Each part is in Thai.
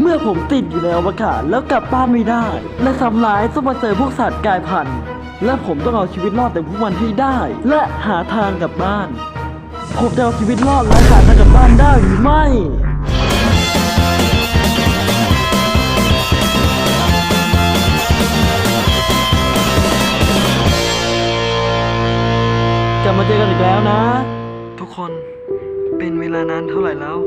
เมื่อผมติดอยู่ในอวกาศแล้วกลับบ้านไม่ได้ และทำร้ายต้องมาเจอพวกสัตว์กลายพันธุ์และผมต้องเอาชีวิตรอดแต่พวกมันให้ได้ และหาทางกลับบ้าน ผมจะเอาชีวิตรอดและหาทางกลับบ้านได้หรือไม่กลับมาเจอกันอีกแล้วนะ ทุกคนเป็นเวลานานเท่าไหร่แล้ว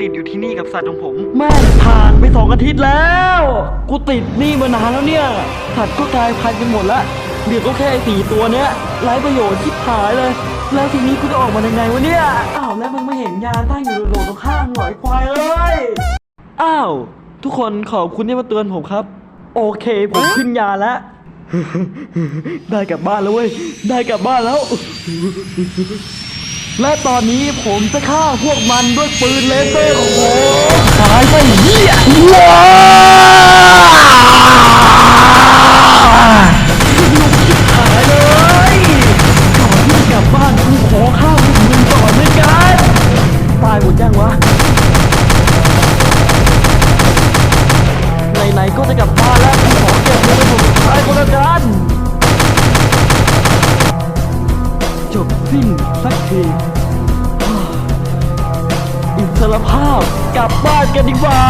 ติดอยู่ที่นี่กับสัตว์ของผม แม่งผ่านไปสองอาทิตย์แล้ว กูติดนี่มานานแล้วเนี่ย สัตว์ก็กลายพันธุ์กันหมดละเหลือก็แค่ไอ้สี่ตัวเนี้ยไร้ประโยชน์ชิบหายเลย แล้วทีนี้กูจะออกมายังไงวะเนี่ย อ้าวแล้วมึงไม่เห็นยานตั้งอยู่โดดๆตรงข้างหน่อยควายเอ้ย อ้าว ทุกคนขอบคุณที่มาเตือนผมครับ โอเค ผมขึ้นยาแล้ว ได้กลับบ้านแล้วเว้ย ได้กลับบ้านแล้ว และตอนนี้ผมจะฆ่าพวกมันด้วยปืนเลเซอร์ของผมตายไปเหี้ยว้า สิ้นสักทีอิสรภาพกลับบ้านกันดีกว่า